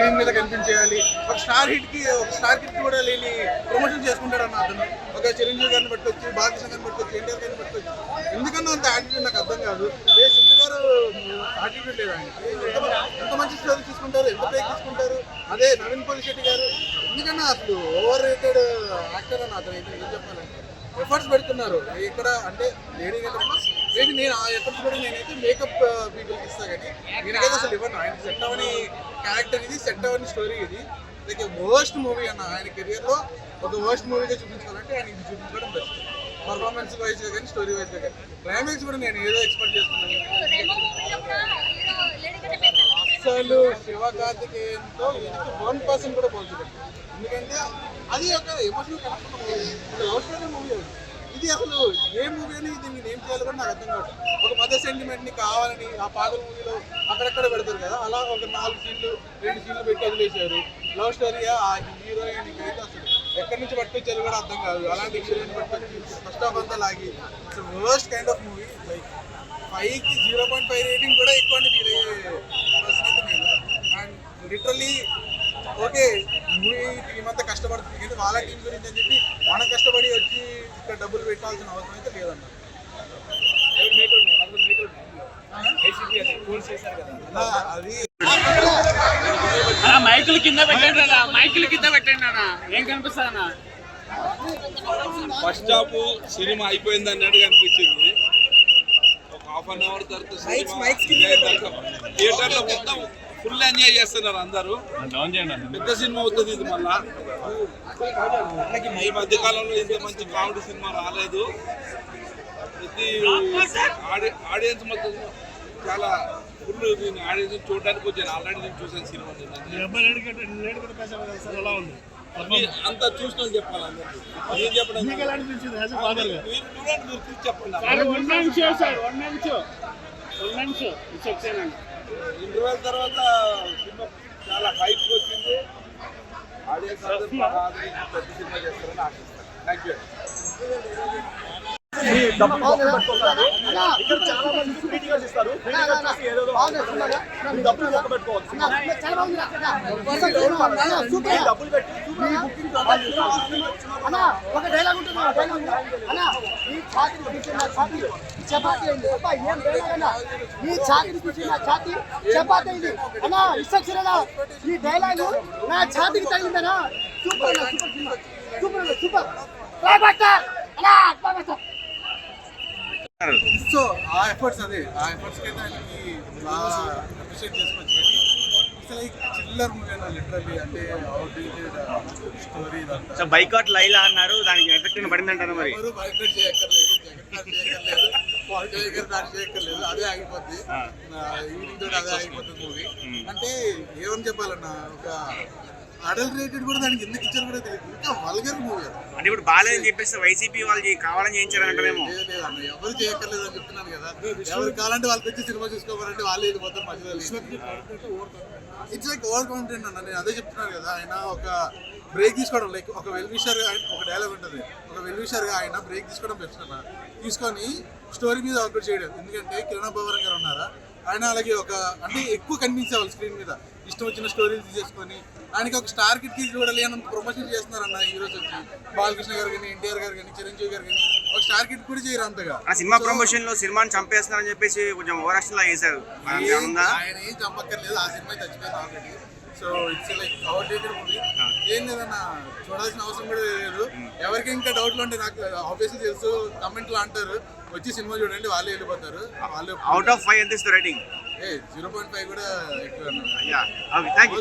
Screen మీద కనిపించేయాలి. ఒక star హిట్కి ఒక స్టార్ హిట్ కూడా లేని ప్రమోషన్ చేసుకుంటాడు అన్న అతను. ఒక చిరంజీవి గారిని పట్టొచ్చు బాలకృష్ణ గారిని పట్టొచ్చు ఎన్టీఆర్ గారిని పట్టొచ్చు ఎందుకన్నా అంత యాటిట్యూడ్ నాకు అర్థం కాదు. ఏ సిద్ధు గారు యాటిట్యూడ్ లేదు ఆయనకి? ఎంత- మంచి స్టోరీ తీసుకుంటారు ఎంత బ్రేక్ తీసుకుంటారు? అదే నవీన్ పోలి శెట్టి గారు. ఎందుకన్నా అసలు ఓవర్ రేటెడ్ యాక్టర్ అని అతను. అయితే ఏం చెప్పాలంటే. ఎఫర్ట్స్ పెడుతున్నారు. ఇక్కడ అంటే లేడీ మేబీ నేను ఆ ఎఫర్ట్స్ కూడా నేనైతే మేకప్ పీపుల్కి uh, ఇస్తా కానీ నేనైతే అసలు ఇవ్వను. ఆయన సెట్ అవని క్యారెక్టర్ ఇది సెట్ అవని స్టోరీ ఇది. లైక్ వర్స్ట్ మూవీ అన్న ఆయన కెరియర్లో ఒక వర్స్ట్ మూవీగా చూపించాలంటే ఆయన ఇది చూపించుకోవడం బెస్ట్ పర్ఫార్మెన్స్ వైజ్గా కానీ స్టోరీ వైజ్గా కానీ. క్లైమాక్స్ కూడా నేను ఏదో ఎక్స్పెక్ట్ చేస్తున్నాను. రెమో మూవీలో అసలు వీరికి వన్ పర్సన్ కూడా పోల్చలేదు ఎందుకంటే అది ఒక ఎమోషనల్ కనెక్షన్ మూవీ మూవీ అది. ఇది అసలు ఏ మూవీ అని దీన్ని ఏం చేయాలి కూడా నాకు అర్థం కాదు. ఒక మదర్ సెంటిమెంట్ని కావాలని ఆ పాగల్ మూవీలో అక్కడక్కడ పెడతారు కదా అలా ఒక నాలుగు సీన్లు రెండు సీన్లు పెట్టి వదిలేశారు. లవ్ స్టోరీ ఆ హీరోయిన్ అయితే అసలు ఎక్కడి నుంచి పట్టుకొచ్చారు కూడా అర్థం కాదు. అలాంటి హీరోయిన్ పట్టుకొచ్చి ఫస్ట్ ఆఫ్ అంతా లాగి. Worst kind of movie like ఫైవ్కి జీరో పాయింట్ ఫైవ్ రేటింగ్ కూడా ఎక్కువ అని ఫీల్ అయ్యే పర్సన్ అయితే నేను. And literally okay movie team అంతా కష్టపడుతుంది కానీ వాళ్ళ టీం గురించి అని చెప్పి మనం కష్టపడి వచ్చి ఇక్కడ పెట్టాల్సిన అవసరం అయితే లేదన్న. అలా అది అలా మైకులు కింద పెట్టండి మైకులు కింద పెట్టండి అన్న. ఏం కనిపిస్తుంది అన్న ఫస్ట్ హాఫ్ సినిమా అయిపోయింది అన్నట్టుగా అనిపించింది ఒక హాఫ్ అన్ అవర్ తర్వాత థియేటర్లో మొత్తం ఫుల్ ఎంజాయ్ చేస్తున్నారు అందరూ. పెద్ద సినిమా అవుతుంది ఇది మళ్ళా. ఈ మధ్య కాలంలో ఇంత మంచి కామెడీ సినిమా రాలేదు. ప్రతి ఆడి- ఆడియన్స్ మొత్తం చాలా ఫుల్ దీన్ని ఆడియన్స్ చూడడానికి వచ్చాను ఆల్రెడీ నేను చూసాను సినిమా అంతా. చూసిన చెప్పాలి ఏం చెప్పడం మీరు చూడండి మీరు చెప్పండి. ఇంటర్వెల్ తర్వాత సినిమా చాలా హైప్ వచ్చింది ఆడియన్స్ పెద్ద సినిమా చేస్తారని ఆశిస్తాను థ్యాంక్ యూ ఇక్కడ చాలా మంది చూసి ఏదో ఒక డైలాగ్ ఉంటుంది అన్నా ఈ ఛాతిని పిలిచి నా ఛాతి చపాతి అయింది అబ్బా ఏం డైలాగ్ అన్నా ఈ ఛాతిని నా ఛాతి చపాతి అయింది అన్నా ఈ నా ఛాతికి తగిలిందనా సూపర్ సూపర్ సూపర్ సూపర్ అన్నా సో ఆ ఎఫర్ట్స్ అదే ఆ ఎఫర్ట్స్ అయితే ఆయనకి బాగా అప్రిషియేట్ చేసుకోవచ్చు. ఇట్స్ లైక్ చిల్లర్ మూవీ అన్న లిటరల్లీ అంటే అవుట్డేటెడ్ స్టోరీ ఇదంతా. సో బైకాట్ లైలా అన్నారు దానికి ఎఫెక్ట్ పడిందంటారు మరి? ఎవరు బయట చేయక్కర్లేదు జగన్ గారు దాన్ని చేయక్కర్లేదు అదే ఆగిపోద్ది. ఈవినింగ్ తోటి అదే ఆగిపోతుంది మూవీ అంటే ఏమని చెప్పాలన్నా ఒక అడల్టరేటెడ్ కూడా దానికి ఎందుకు ఇచ్చారు కూడా తెలియదు. ఇంకా వల్గర్ మూవీ అది. అంటే ఇప్పుడు బాగాలేదని చెప్పేసి వైసీపీ వాళ్ళు కావాలని చేయించారంటారేమో లేదు లేదు అన్న ఎవరు చేయక్కర్లేదు అని చెప్తున్నాను కదా. ఎవరు కావాలంటే వాళ్ళకి వచ్చి సినిమా చూసుకోవాలంటే వాళ్ళు వెళ్ళిపోతారు మధ్యలో ఇట్స్ లైక్ ఓవర్ కాన్ఫిడెంట్ అన్న నేను అదే చెప్తున్నాను కదా. ఆయన ఒక బ్రేక్ తీసుకోవడం లైక్ ఒక వెల్ విషర్ ఒక డైలాగ్ ఉంటుంది. ఒక వెల్ విషర్గా ఆయన బ్రేక్ తీసుకోవడం బెస్ట్ అన్న. తీసుకొని స్టోరీ మీద వర్క్ చేయడం. ఎందుకంటే కిరణ్ భవన్ గారు ఉన్నారా? ఆయన అలాగే ఒక అంటే ఎక్కువ కనిపించేవాళ్ళు స్క్రీన్ మీద. ఇష్టం వచ్చిన స్టోరీలు తీసేసుకొని ఆయనకి ఒక స్టార్ కిట్కి కూడా లేనంత ప్రమోషన్ చేస్తున్నారన్న హీరోస్ వచ్చి. బాలకృష్ణ గారు కానీ ఎన్టీఆర్ గారు కానీ చిరంజీవి గారు కానీ ఒక స్టార్ కిట్ కూడా చేయరు అంతగా. ఆ సినిమా ప్రమోషన్లో సినిమాని చంపేస్తున్నారని చెప్పేసి కొంచెం ఓవరాక్షన్ లా చేశారు. ఆయన ఏం చంపక్కర్లేదు ఆ సినిమా చచ్చిపోయింది already so it's like outdated movie ఏం లేదన్న చూడాల్సిన అవసరం కూడా లేదు. ఎవరికి ఇంకా డౌట్లు ఉంటే నాకు ఆబ్వియస్లీ తెలుసు. కమెంట్లు అంటారు. వచ్చి సినిమా చూడండి వాళ్ళే వెళ్ళిపోతారు. వాళ్ళు అవుట్ ఆఫ్ ఫైవ్ ఎంత ఇస్తారు రేటింగ్ ఏ జీరో పాయింట్ ఫైవ్ కూడా ఎక్కువ. అయ్యా థ్యాంక్ యూ